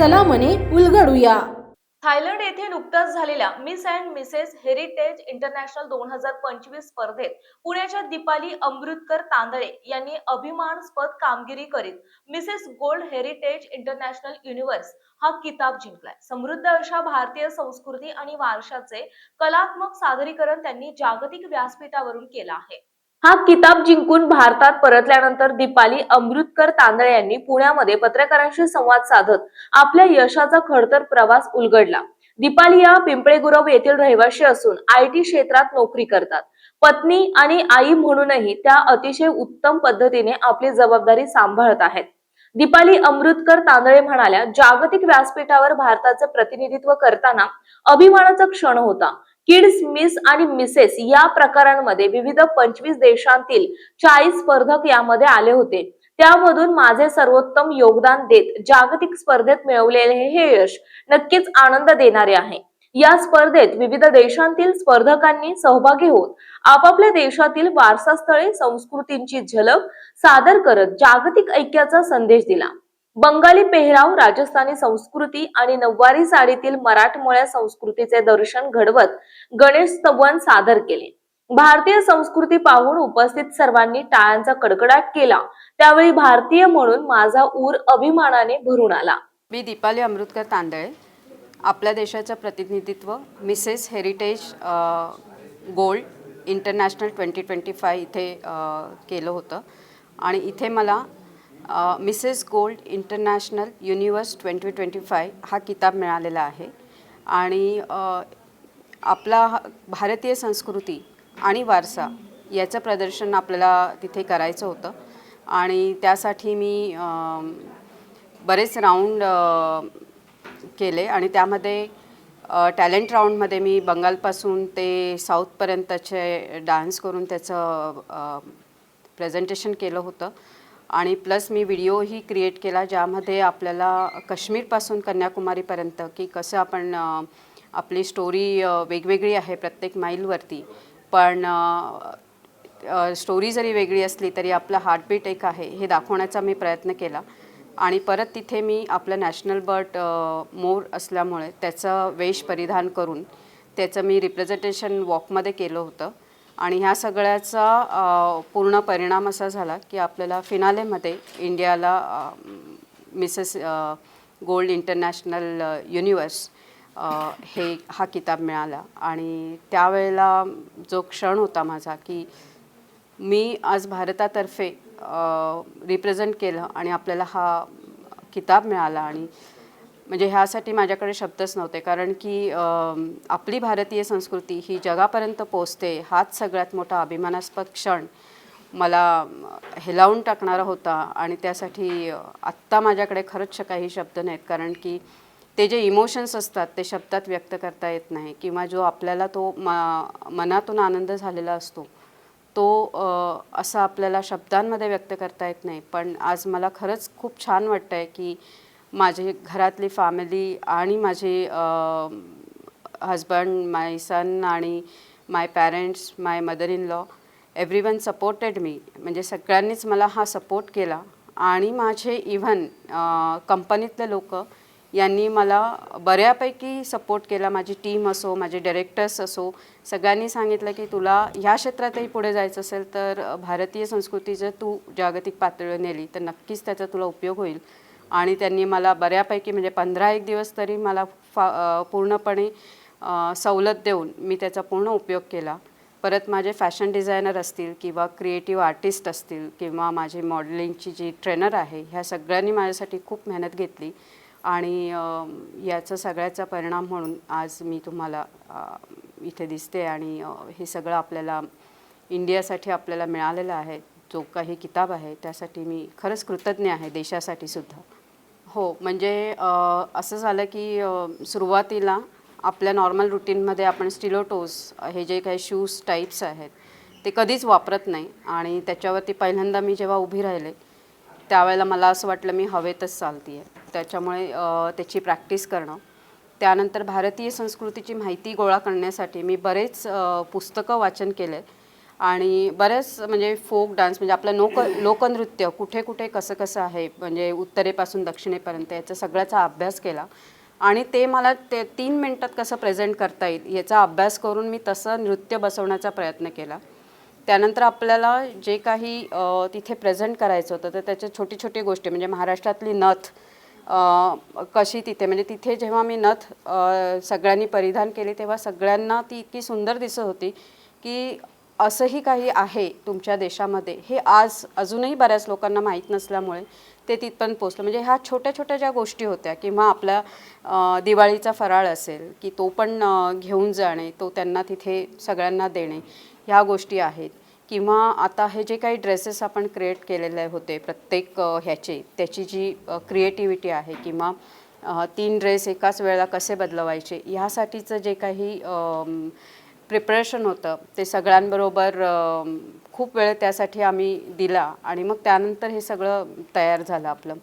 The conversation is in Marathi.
चला मने उलगडूया. थायलंड येथे नुकताच झालेल्या Miss and Mrs Heritage International दोन हजार पंचवीस स्पर्धेत पुण्याच्या दीपाली अमृतकर तांदळे यांनी अभिमानास्पद कामगिरी करीत Mrs Gold Heritage International Universe हा किताब जिंकलाय. समृद्ध अशा भारतीय संस्कृती आणि वारशाचे कलात्मक सादरीकरण त्यांनी जागतिक व्यासपीठावरून केलं आहे. हा किताब जिंकून भारतात परतल्यानंतर दीपाली अमृतकर तांदळे यांनी पुण्यामध्ये पत्रकारांशी संवाद साधत आपल्या यशाचा खडतर प्रवास उलगडला. दीपाली या पिंपळे गुरव येथील रहिवाशी असून आय टी क्षेत्रात नोकरी करतात. पत्नी आणि आई म्हणूनही त्या अतिशय उत्तम पद्धतीने आपली जबाबदारी सांभाळत आहेत. दीपाली अमृतकर तांदळे म्हणाल्या जागतिक व्यासपीठावर भारताचं प्रतिनिधित्व करताना अभिमानाचा क्षण होता. किड्स मिस आणि मिसेस या प्रकारांमध्ये विविध पंचवीस देशांतील चाळीस स्पर्धक यामध्ये आले होते. त्यामधून माझे सर्वोत्तम योगदान देत जागतिक स्पर्धेत मिळवलेले हे यश नक्कीच आनंद देणारे आहे. या स्पर्धेत विविध देशांतील स्पर्धकांनी सहभागी होत आपापल्या देशातील वारसास्थळे संस्कृतींची झलक सादर करत जागतिक ऐक्याचा संदेश दिला. बंगाली पेहराव राजस्थानी संस्कृती आणि नऊवारी साडीतील मराठमोळ्या संस्कृतीचे दर्शन घडवत गणेश स्तवन सादर केले. भारतीय संस्कृती पाहून उपस्थित सर्वांनी टाळ्यांचा कडकडाट केला. त्यावेळी भारतीय म्हणून माझा ऊर अभिमानाने भरून आला. मी दीपाली अमृतकर तांदळे आपल्या देशाचं प्रतिनिधित्व Mrs Heritage Gold International twenty twenty five इथे केलं होतं. आणि इथे मला Mrs Gold International Universe twenty twenty five हा किताब मिळालेला आहे. आणि आपला हा- भारतीय संस्कृती आणि वारसा याचं प्रदर्शन आपल्याला तिथे करायचं होतं. आणि त्यासाठी मी बरेच राऊंड केले. आणि त्यामध्ये टॅलेंट राऊंडमध्ये मी बंगालपासून ते साऊथपर्यंतचे डान्स करून त्याचं प्रेझेंटेशन केलं होतं. आणि प्लस मी व्हिडिओही क्रिएट केला ज्यामध्ये आपल्याला काश्मीरपासून कन्याकुमारीपर्यंत की कसं आपण आपली स्टोरी वेगवेगळी आहे प्रत्येक माईलवरती. पण स्टोरी जरी वेगळी असली तरी आपला हार्टबीट एक आहे हे दाखवण्याचा मी प्रयत्न केला. आणि परत तिथे मी आपलं नॅशनल बर्ड मोर असल्यामुळे त्याचं वेश परिधान करून त्याचं मी रिप्रेझेंटेशन वॉकमध्ये केलं होतं. आणि ह्या सगळ्याचा पूर्ण परिणाम असा झाला की आपल्याला फिनालेमध्ये इंडियाला मिसेस गोल्ड इंटरनॅशनल युनिवर्स हे हा किताब मिळाला. आणि त्यावेळेला जो क्षण होता माझा की मी आज भारतातर्फे रिप्रेझेंट केलं आणि आपल्याला हा किताब मिळाला आणि म्हणजे ह्यासाठी माझ्याकडे शब्दच नव्हते. कारण की आपली भारतीय संस्कृती ही जगापर्यंत पोचते हाच सगळ्यात मोठा अभिमानास्पद क्षण मला हेलावून टाकणारा होता. आणि त्यासाठी आत्ता माझ्याकडे खरंच काही शब्द नाहीत. कारण की ते जे इमोशन्स असतात ते शब्दात व्यक्त करता येत नाही. किंवा जो आपल्याला तो म मनातून आनंद झालेला असतो तो असा आपल्याला शब्दांमध्ये व्यक्त करता येत नाही. पण आज मला खरंच खूप छान वाटतं आहे की माझे घरातली फॅमिली आणि माझे हजबंड माय सन आणि my parents my mother in law everyone supported me म्हणजे सगळ्यांनीच मला हा सपोर्ट केला. आणि माझे इव्हन कंपनीतले लोक यांनी मला बऱ्यापैकी सपोर्ट केला. माझी टीम असो माझे डायरेक्टर्स असो सगळ्यांनी सांगितलं की तुला ह्या क्षेत्रातही पुढे जायचं असेल तर भारतीय संस्कृती जर तू जागतिक पातळीवर नेली तर नक्कीच त्याचा तुला उपयोग होईल. आणि त्यांनी मला बऱ्यापैकी म्हणजे पंधरा एक दिवस तरी मला फा पूर्णपणे सवलत देऊन मी त्याचा पूर्ण उपयोग केला. परत माझे फॅशन डिझायनर असतील किंवा क्रिएटिव्ह आर्टिस्ट असतील किंवा माझी मॉडेलिंगची जी ट्रेनर आहे ह्या सगळ्यांनी माझ्यासाठी खूप मेहनत घेतली. आणि याचा सगळ्याचा परिणाम म्हणून आज मी तुम्हाला इथे दिसते आणि हे सगळं आपल्याला इंडियासाठी आपल्याला मिळालेलं आहे. जो काही किताब आहे त्यासाठी मी खरंच कृतज्ञ आहे देशासाठी सुद्धा. हो म्हणजे अ, असं झालं की अ, सुरुवातीला आपल्या नॉर्मल रुटीनमध्ये आपण स्टिलोटोज हे जे काही शूज टाईप्स आहेत ते कधीच वापरत नाही. आणि त्याच्यावरती पहिल्यांदा मी जेव्हा उभी राहिले त्यावेळेला मला असं वाटलं मी हवेतच चालती आहे त्याच्यामुळे अ, त्याची प्रॅक्टिस करणं. त्यानंतर भारतीय संस्कृतीची माहिती गोळा करण्यासाठी मी बरेच अ, पुस्तकं वाचन केले. आणि बऱ्याच म्हणजे फोक डान्स म्हणजे आपलं लोक लोकनृत्य कुठे कुठे कसं कसं आहे म्हणजे उत्तरेपासून दक्षिणेपर्यंत याचा सगळ्याचा अभ्यास केला. आणि ते मला ते तीन मिनटात कसं प्रेझेंट करता येईल याचा अभ्यास करून मी तसं नृत्य बसवण्याचा प्रयत्न केला. त्यानंतर आपल्याला जे काही तिथे प्रेझेंट करायचं होतं तर त्याच्या छोटी छोटी गोष्टी म्हणजे महाराष्ट्रातली नथ कशी तिथे म्हणजे तिथे जेव्हा मी नथ सगळ्यांनी परिधान केली तेव्हा सगळ्यांना ती इतकी सुंदर दिसत होती की असंही काही आहे तुमच्या देशामध्ये हे आज अजूनही बऱ्याच लोकांना माहीत नसल्यामुळे ते तिथपर्यंत पोचलं. म्हणजे ह्या छोट्या छोट्या ज्या गोष्टी होत्या किंवा आपल्या दिवाळीचा फराळ असेल की तो पण घेऊन जाणे तो त्यांना तिथे सगळ्यांना देणे ह्या गोष्टी आहेत. किंवा आता हे जे काही ड्रेसेस आपण क्रिएट केलेले होते प्रत्येक ह्याचे त्याची जी क्रिएटिव्हिटी आहे किंवा तीन ड्रेस एकाच वेळेला कसे बदलवायचे ह्यासाठीचं जे काही प्रिपरेशन होतं. ते सगळ्यांबरोबर खूप वेळ त्यासाठी आम्ही दिला आणि मग त्यानंतर हे सगळं तयार झालं आपलं.